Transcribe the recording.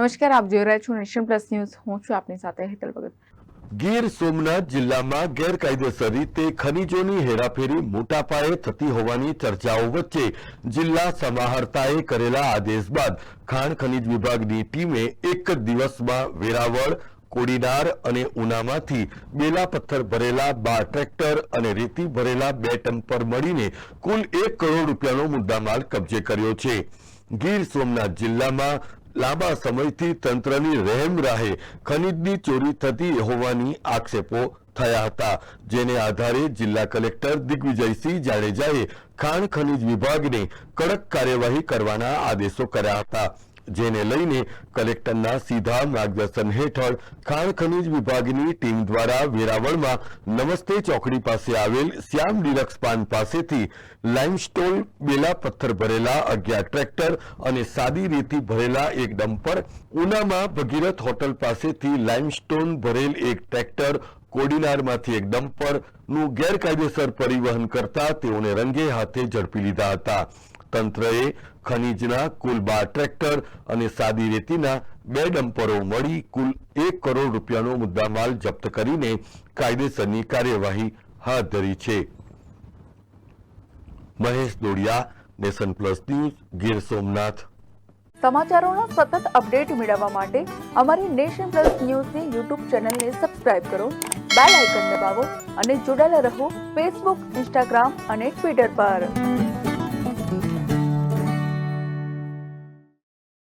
નમસ્કાર, આપ જોઈ રહ્યા છો નેશન પ્લસ ન્યૂઝ. હું છું આપની સાથે હેતલ ભગત. ગીર સોમનાથ જિલ્લામાં ગેરકાયદેસર રીતે ખનીજોની હેરાફેરી મોટા પાયે થતી હોવાની ચર્ચાઓ વચ્ચે જિલ્લા સમાહર્તાએ કરેલા આદેશ બાદ ખાણ ખનીજ વિભાગની ટીમે એક દિવસમાં વેરાવળ, કોડીનાર અને ઉનામાંથી બેલા પથ્થર ભરેલા બાર ટ્રેક્ટર અને રેતી ભરેલા બે ટમ્પર મળીને કુલ એક કરોડ રૂપિયાનો મુદ્દામાલ કબજે કર્યો છે. ગીર સોમનાથ જિલ્લામાં લાંબા સમયથી તંત્રની રહેમ રાહે ખનીજની ચોરી થતી હોવાની આક્ષેપો થયા હતા, જેને આધારે જિલ્લા કલેક્ટર દિગ્વિજયસિંહ જાડેજાએ ખાણ ખનીજ વિભાગને કડક કાર્યવાહી કરવાના આદેશો કર્યા હતા. જેને લઈને કલેક્ટરના સીધા માર્ગદર્શન હેઠળ ખાણ ખનીજ વિભાગની ટીમ દ્વારા વેરાવળમાં નમસ્તે ચોકડી પાસે આવેલ શ્યામ ડિલક્સ પાન પાસેથી લાઇમસ્ટોન બેલા પથ્થર ભરેલા અગિયાર ટ્રેક્ટર અને સાદી રેતી ભરેલા એક ડમ્પર, ઉનામાં ભગીરથ હોટલ પાસેથી લાઇમસ્ટોન ભરેલ એક ટ્રેક્ટર, કોડીનારમાંથી એક ડમ્પરનું ગેરકાયદેસર પરિવહન કરતા તેઓને રંગે હાથે ઝડપી લીધા હતા. તંત્રએ ખનીજના કુલ બાર ટ્રેક્ટર અને સાદી રેતીના બે ડમ્પરો મળી કુલ એક કરોડ રૂપિયાનો મુદ્દામાલ જપ્ત કરીને કાયદેસરની કાર્યવાહી હાથ ધરી છે. Mahesh Dodiya, nation plus news, Gir Somnath. સમાચારોનો સતત અપડેટ મેળવવા માટે અમારી નેશન પ્લસ ન્યૂઝની યુટ્યુબ ચેનલને સબસ્ક્રાઇબ કરો, બેલ આઇકન દબાવો અને જોડાયેલા રહો ફેસબુક, ઇન્સ્ટાગ્રામ અને ટ્વિટર પર.